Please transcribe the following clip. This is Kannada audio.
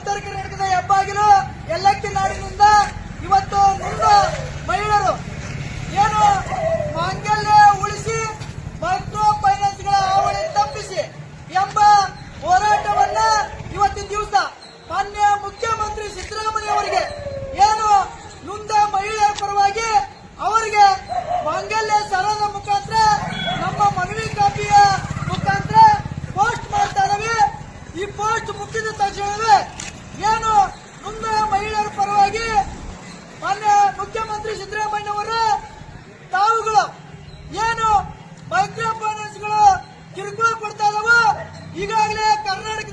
ಉತ್ತರ ಕರ್ನಾಟಕದ ಹೆಬ್ಬಾಗಿಲು ಎಲ್ಲಕ್ಕಿ ನಾಡಿನಿಂದ ಇವತ್ತು ಮುಂದ ಮಹಿಳೆಯರು. ಏನು, ಮಾಂಗಲ್ಯ ಉಳಿಸಿ ಮೈಕ್ರೋ ಫೈನಾನ್ಸ್ಗಳ ಆವಳಿ ತಪ್ಪಿಸಿ ಎಂಬ ಹೋರಾಟವನ್ನ ಇವತ್ತಿನ ದಿವಸ ಮಾನ್ಯ ಮುಖ್ಯಮಂತ್ರಿ ಸಿದ್ದರಾಮಯ್ಯ ಅವರಿಗೆ ಏನು, ನೊಂದ ಮಹಿಳೆಯರ ಪರವಾಗಿ ಅವರಿಗೆ ಮಾಂಗಲ್ಯ ಸರದ ಮುಖಾಂತರ, ನಮ್ಮ ಮನವಿ ಕಾಪಿಯ ಮುಖಾಂತರ ಪೋಸ್ಟ್ ಮಾಡ್ತಾ ಈ ಪೋಸ್ಟ್ ಮುಗಿದ ತಕ್ಷಣವೇ ಡಿ. ತಾವುಗಳು ಏನು ಮೈಕ್ರೋ ಫೈನಾನ್ಸ್ಗಳು ಕಿರುಕುಳ ಕೊಡ್ತಾ ಇದಾವ? ಈಗಾಗಲೇ ಕರ್ನಾಟಕ